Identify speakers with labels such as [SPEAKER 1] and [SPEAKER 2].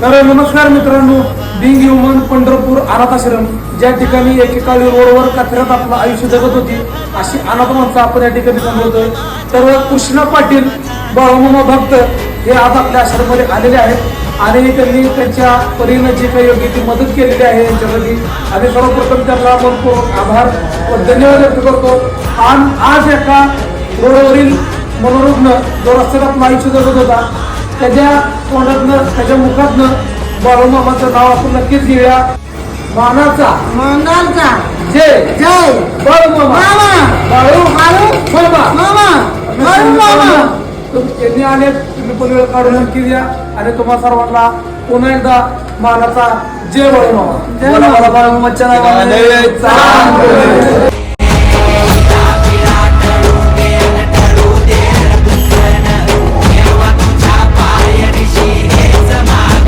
[SPEAKER 1] तर नमस्कार मित्रांनो बिंग ह्युमन पंढरपूर अनाथ आश्रम ज्या ठिकाणी एकेकाळी रोडवर कचऱ्यात आपलं आयुष्य जगत होती अशी अनाथ माणसं आपण या ठिकाणी समजतोय तर कृष्णा पाटील बाळूमामा भक्त हे आज आपल्या आश्रममध्ये आलेले आहेत आणि त्यांनी त्यांच्या परीनं जे काही योग्य ती मदत केलेली आहे यांच्यासाठी आणि सर्वप्रथम त्यांना मनपूर्वक आभार व धन्यवाद व्यक्त करतो. आणि आज एका रोडवरील मनोरुग्ण जो रस्त्यात आपला आयुष्य जगत होता त्याच्या तोंडातनं त्याच्या मुखातनं बाळूमामाचं नाव आपण नक्कीच घेऊया. मानाचा.
[SPEAKER 2] मंगलचा
[SPEAKER 1] जय.
[SPEAKER 2] जय.
[SPEAKER 1] बाळूमामा.
[SPEAKER 2] मामा.
[SPEAKER 1] बाळू.
[SPEAKER 2] बाळू.
[SPEAKER 1] मामा.
[SPEAKER 2] मामा. बाळू मामा.
[SPEAKER 1] तुम- त्यांनी आले तुम्ही पण वेळ काढून नक्की द्या. आणि तुम्हा सर्वांना पुन्हा एकदा मानाचा जय बाळूमामा.
[SPEAKER 2] जय
[SPEAKER 1] बाळूमामाच्या नावाने.